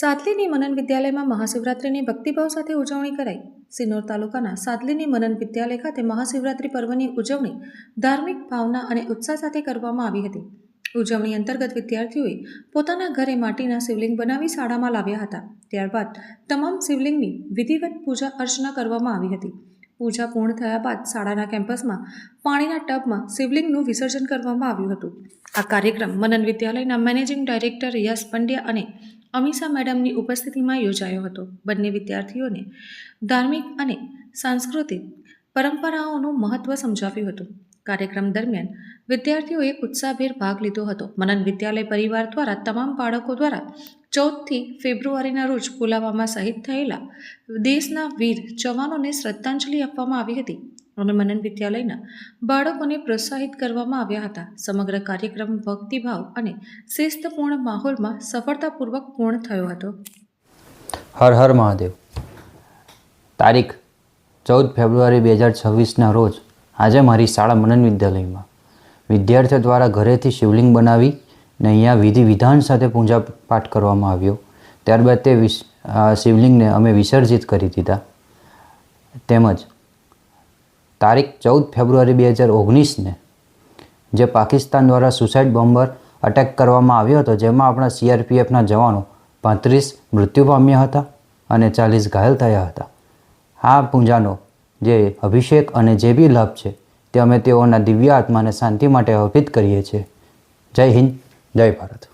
સાદલીની મનન વિદ્યાલયમાં મહાશિવરાત્રિની ભક્તિભાવ સાથે ઉજવણી કરાઈ. સિનોર તાલુકાના સાદલીની મનન વિદ્યાલય ખાતે મહાશિવરાત્રિ પર્વની ઉજવણી ધાર્મિક ભાવના અને ઉત્સાહ સાથે કરવામાં આવી હતી. ઉજવણી અંતર્ગત વિદ્યાર્થીઓએ પોતાના ઘરે માટીના શિવલિંગ બનાવી શાળામાં લાવ્યા હતા. ત્યારબાદ તમામ શિવલિંગની વિધિવત પૂજા અર્ચના કરવામાં આવી હતી. પૂજા પૂર્ણ થયા બાદ શાળાના કેમ્પસમાં પાણીના ટબમાં શિવલિંગનું વિસર્જન કરવામાં આવ્યું હતું. આ કાર્યક્રમ મનન વિદ્યાલયના મેનેજિંગ ડાયરેક્ટર યશ પંડ્યા અને અમીષા મેડમની ઉપસ્થિતિમાં યોજાયો હતો. બંને વિદ્યાર્થીઓને ધાર્મિક અને સાંસ્કૃતિક પરંપરાઓનું મહત્ત્વ સમજાવ્યું હતું. કાર્યક્રમ દરમિયાન વિદ્યાર્થીઓએ ઉત્સાહભેર ભાગ લીધો હતો. મનન વિદ્યાલય પરિવાર દ્વારા તમામ બાળકો દ્વારા ચૌદથી ફેબ્રુઆરીના રોજ બોલાવવામાં શહીદ થયેલા દેશના વીર જવાનોને શ્રદ્ધાંજલિ આપવામાં આવી હતી. અને મનન વિદ્યાલયના બાળકોને પ્રોત્સાહિત કરવામાં આવ્યા હતા. સમગ્ર કાર્યક્રમ ભક્તિભાવ અને શિસ્તપૂર્ણ માહોલમાં સફળતાપૂર્વક પૂર્ણ થયો હતો. હર હર મહાદેવ. તારીખ ચૌદ ફેબ્રુઆરી બે હજાર છવ્વીસના રોજ આજે મારી શાળા મનન વિદ્યાલયમાં. વિદ્યાર્થીઓ દ્વારા ઘરેથી શિવલિંગ બનાવી ને અહીંયા વિધિ વિધાન સાથે પૂજા પાઠ કરવામાં આવ્યો. ત્યારબાદ તે શિવલિંગને અમે વિસર્જિત કરી દીધા. તેમજ તારીખ ચૌદ ફેબ્રુઆરી બે હજાર ઓગણીસને, જે પાકિસ્તાન દ્વારા સુસાઇડ બોમ્બર અટેક કરવામાં આવ્યો હતો, જેમાં આપણા સીઆરપીએફના જવાનો પાંત્રીસ મૃત્યુ પામ્યા હતા અને ચાલીસ ઘાયલ થયા હતા. આ પૂજાનો જે અભિષેક અને જે બી લાભ છે, તે અમે તેઓના દિવ્ય આત્માને શાંતિ માટે અર્પિત કરીએ છીએ. જય હિન્દ, જય ભારત.